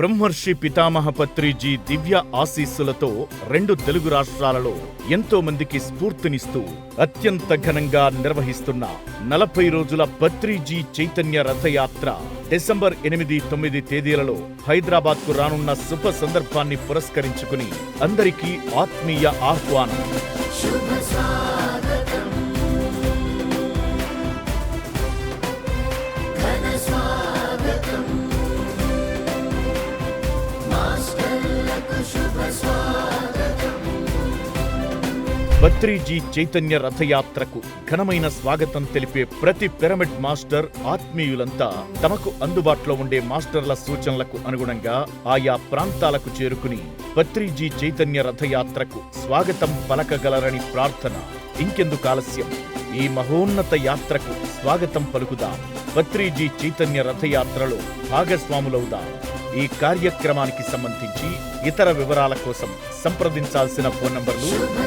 బ్రహ్మర్షి పితామహ పత్రిజీ దివ్య ఆశీస్సులతో రెండు తెలుగు రాష్ట్రాలలో ఎంతో మందికి స్ఫూర్తినిస్తూ అత్యంత ఘనంగా నిర్వహిస్తున్న నలభై రోజుల పత్రిజీ చైతన్య రథయాత్ర డిసెంబర్ ఎనిమిది తొమ్మిది తేదీలలో హైదరాబాద్కు రానున్న శుభ సందర్భాన్ని పురస్కరించుకుని అందరికీ ఆత్మీయ ఆహ్వానం. బత్రీజీ చైతన్య రథయాత్రకు ఘనమైన స్వాగతం తెలిపే ప్రతి పిరమిడ్ మాస్టర్ ఆత్మీయులంతా తమకు అందుబాటులో ఉండే మాస్టర్ల సూచనలకు అనుగుణంగా ఆయా ప్రాంతాలకు చేరుకుని బత్రీజీ చైతన్య రథయాత్రకు స్వాగతం పలకగలరని ప్రార్థన. ఇంకెందుకు ఆలస్యం? ఈ మహోన్నత యాత్రకు స్వాగతం పలుకుదాం. బత్రీజీ చైతన్య రథయాత్రలో భాగస్వాములవుదాం. ఈ కార్యక్రమానికి సంబంధించి ఇతర వివరాల కోసం సంప్రదించాల్సిన ఫోన్ నంబర్లు